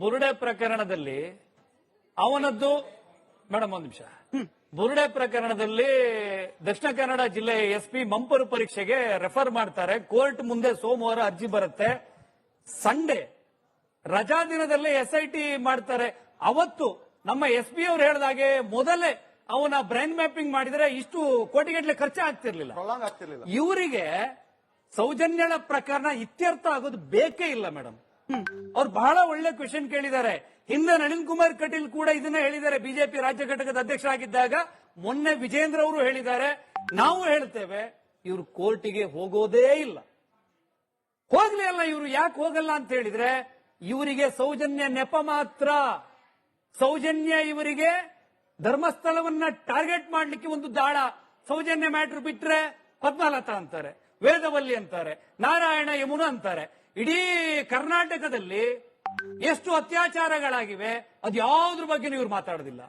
ಬುರುಡೆ ಪ್ರಕರಣದಲ್ಲಿ ಅವನದ್ದು ಮೇಡಮ್ ಒಂದ್ ನಿಮಿಷ. ಬುರುಡೆ ಪ್ರಕರಣದಲ್ಲಿ ದಕ್ಷಿಣ ಕನ್ನಡ ಜಿಲ್ಲೆ ಎಸ್ ಪಿ ಮಂಪರು ಪರೀಕ್ಷೆಗೆ ರೆಫರ್ ಮಾಡ್ತಾರೆ. ಕೋರ್ಟ್ ಮುಂದೆ ಸೋಮವಾರ ಅರ್ಜಿ ಬರುತ್ತೆ. ಸಂಡೇ ರಜಾ ದಿನದಲ್ಲಿ ಎಸ್ ಐ ಟಿ ಮಾಡ್ತಾರೆ. ಅವತ್ತು ನಮ್ಮ ಎಸ್ ಪಿ ಅವ್ರು ಹೇಳಿದಾಗೆ ಮೊದಲೇ ಅವನ ಬ್ರೈನ್ ಮ್ಯಾಪಿಂಗ್ ಮಾಡಿದ್ರೆ ಇಷ್ಟು ಕೋಟಿಗಟ್ಟಲೆ ಖರ್ಚು ಆಗ್ತಿರ್ಲಿಲ್ಲ. ಪ್ರೊಲಾಂಗ್ ಆಗ್ತಿರ್ಲಿಲ್ಲ. ಇವರಿಗೆ ಸೌಜನ್ಯಳ ಪ್ರಕರಣ ಇತ್ಯರ್ಥ ಆಗೋದು ಬೇಕೇ ಇಲ್ಲ ಮೇಡಮ್. ಅವ್ರು ಬಹಳ ಒಳ್ಳೆ ಕ್ವೆಶನ್ ಕೇಳಿದ್ದಾರೆ. ಹಿಂದೆ ನಳಿನ್ ಕುಮಾರ್ ಕಟೀಲ್ ಕೂಡ ಇದನ್ನ ಹೇಳಿದ್ದಾರೆ. ಬಿಜೆಪಿ ರಾಜ್ಯ ಘಟಕದ ಅಧ್ಯಕ್ಷರಾಗಿದ್ದಾಗ ಮೊನ್ನೆ ವಿಜೇಂದ್ರ ಅವರು ಹೇಳಿದ್ದಾರೆ. ನಾವು ಹೇಳ್ತೇವೆ, ಇವರು ಕೋರ್ಟಿಗೆ ಹೋಗೋದೇ ಇಲ್ಲ. ಹೋಗ್ಲೇ ಅಲ್ಲ ಇವರು, ಯಾಕೆ ಹೋಗಲ್ಲ ಅಂತ ಹೇಳಿದ್ರೆ, ಇವರಿಗೆ ಸೌಜನ್ಯ ನೆಪ ಮಾತ್ರ. ಸೌಜನ್ಯ ಇವರಿಗೆ ಧರ್ಮಸ್ಥಳವನ್ನ ಟಾರ್ಗೆಟ್ ಮಾಡ್ಲಿಕ್ಕೆ ಒಂದು ದಾಳ. ಸೌಜನ್ಯ ಮ್ಯಾಟ್ರ್ ಬಿಟ್ರೆ ಪದ್ಮಲತಾ ಅಂತಾರೆ. ವೇದವಲ್ಲಿ ಅಂತಾರೆ ನಾರಾಯಣ ಯಮುನ ಅಂತಾರೆ. ಇಡೀ ಕರ್ನಾಟಕದಲ್ಲಿ ಎಷ್ಟು ಅತ್ಯಾಚಾರಗಳಾಗಿವೆ ಅದ್ಯಾವ್ದ್ರ ಬಗ್ಗೆ ಇವ್ರು ಮಾತಾಡೋದಿಲ್ಲ.